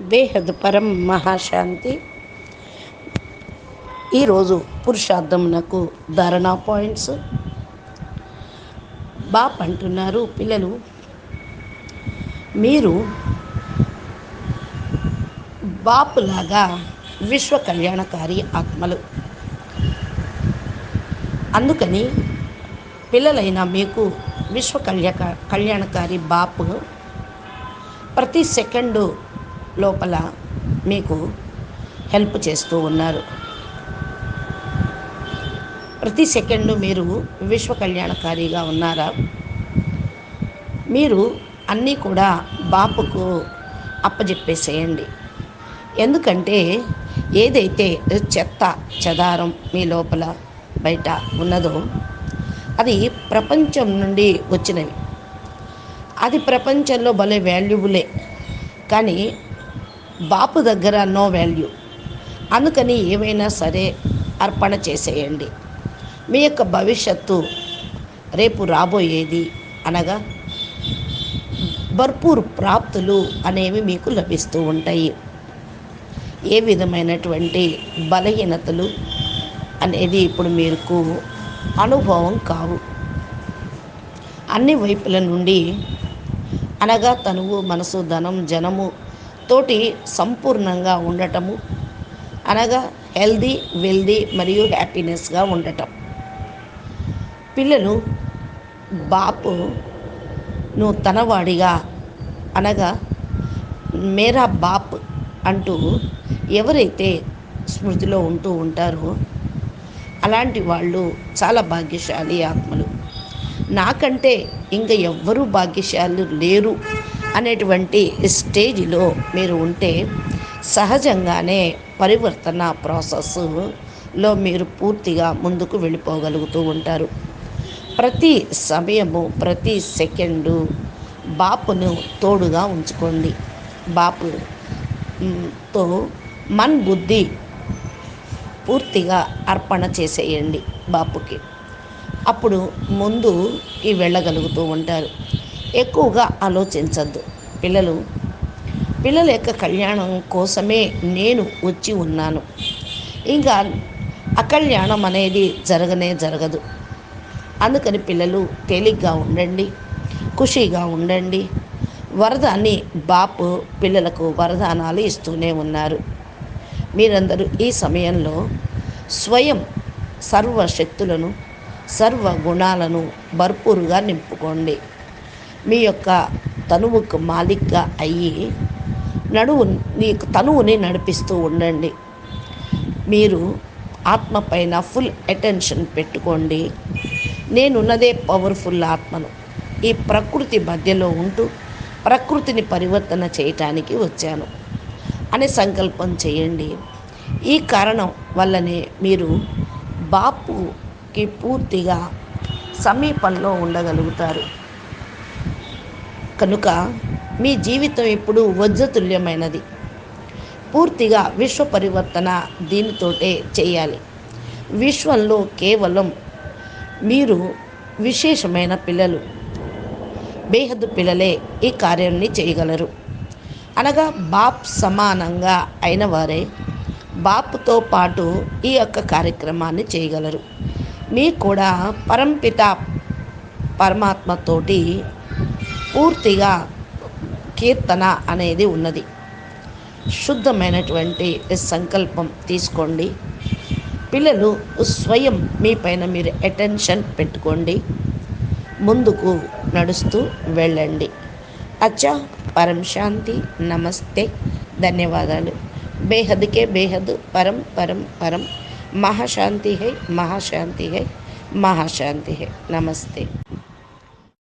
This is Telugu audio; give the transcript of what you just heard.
బేహద్ పరం మహాశాంతి. ఈరోజు పురుషార్థమునకు ధారణా పాయింట్స్. బాప్ అంటున్నారు పిల్లలు మీరు బాపులాగా విశ్వ కళ్యాణకారి ఆత్మలు. అందుకని పిల్లలైన మీకు విశ్వ కళ్యాణ కళ్యాణకారి బాపు ప్రతి సెకండు లోపల మీకు హెల్ప్ చేస్తూ ఉన్నారు. ప్రతి సెకండు మీరు విశ్వ కళ్యాణకారిగా ఉన్నారా? మీరు అన్నీ కూడా బాపుకు అప్పజెప్పేసేయండి. ఎందుకంటే ఏదైతే చెత్త చెదారం మీ లోపల బయట ఉన్నదో అది ప్రపంచం నుండి వచ్చినవి. అది ప్రపంచంలో భలే వాల్యుబులే. కానీ బాపు దగ్గర నో వాల్యూ. అందుకని ఏమైనా సరే అర్పణ చేసేయండి. మీ యొక్క భవిష్యత్తు రేపు రాబోయేది అనగా భర్పూర్ ప్రాప్తులు అనేవి మీకు లభిస్తూ ఉంటాయి. ఏ విధమైనటువంటి బలహీనతలు అనేది ఇప్పుడు మీకు అనుభవం కావు. అన్ని వైపుల నుండి అనగా తనువు మనసు ధనం జనము తోటి సంపూర్ణంగా ఉండటము. అనగా హెల్దీ వెల్దీ మరియు హ్యాపీనెస్గా ఉండటం. పిల్లలు బాపును తనవాడిగా అనగా మేరా బాప్ అంటూ ఎవరైతే స్మృతిలో ఉంటూ ఉంటారో అలాంటి వాళ్ళు చాలా భాగ్యశాలి ఆత్మలు. నాకంటే ఇంకా ఎవ్వరూ భాగ్యశాలు లేరు. అనేటువంటి స్టేజ్లో మీరు ఉంటే సహజంగానే పరివర్తన ప్రాసెస్లో మీరు పూర్తిగా ముందుకు వెళ్ళిపోగలుగుతూ ఉంటారు. ప్రతి సమయము ప్రతి సెకండు బాపును తోడుగా ఉంచుకోండి. బాపుతో మన్ బుద్ధి పూర్తిగా అర్పణ చేసేయండి బాపుకి. అప్పుడు ముందుకి వెళ్ళగలుగుతూ ఉంటారు. ఎక్కువగా ఆలోచించద్దు. పిల్లలు పిల్లల యొక్క కళ్యాణం కోసమే నేను వచ్చి ఉన్నాను. ఇంకా అకళ్యాణం అనేది జరగనే జరగదు. అందుకని పిల్లలు తేలిగ్గా ఉండండి ఖుషీగా ఉండండి. వరదాన్ని బాపు పిల్లలకు వరదానాలు ఇస్తూనే ఉన్నారు. మీరందరూ ఈ సమయంలో స్వయం సర్వశక్తులను సర్వ గుణాలను భర్పూరుగా నింపుకోండి. మీ యొక్క తనువుకు మాలిక్గా అయ్యి నడువు నీకు తనువుని నడిపిస్తూ ఉండండి. మీరు ఆత్మ పైన ఫుల్ అటెన్షన్ పెట్టుకోండి. నేనున్నదే పవర్ఫుల్ ఆత్మను. ఈ ప్రకృతి మధ్యలో ఉంటూ ప్రకృతిని పరివర్తన చేయటానికి వచ్చాను. అనే సంకల్పం చేయండి. ఈ కారణం వల్లనే మీరు బాపుకి పూర్తిగా సమీపంలో ఉండగలుగుతారు. కనుక మీ జీవితం ఇప్పుడు వజ్రతుల్యమైనది. పూర్తిగా విశ్వ పరివర్తన దీనితోటే చేయాలి. విశ్వంలో కేవలం మీరు విశేషమైన పిల్లలు బేహద్దు పిల్లలే ఈ కార్యాన్ని చేయగలరు. అనగా బాప్ సమానంగా అయిన వారే బాపుతో పాటు ఈ యొక్క కార్యక్రమాన్ని చేయగలరు. మీరు కూడా పరంపిత పరమాత్మతోటి పూర్తిగా కీర్తన అనేది ఉన్నది. శుద్ధమైనటువంటి సంకల్పం తీసుకోండి. పిల్లలు స్వయం మీ పైన మీరు అటెన్షన్ పెట్టుకోండి. ముందుకు నడుస్తూ వెళ్ళండి. అచ్చా పరం శాంతి నమస్తే ధన్యవాదాలు. బేహద్కే బేహద్ పరం పరం పరం. మహాశాంతి హై మహాశాంతి హై మహాశాంతి హై. నమస్తే.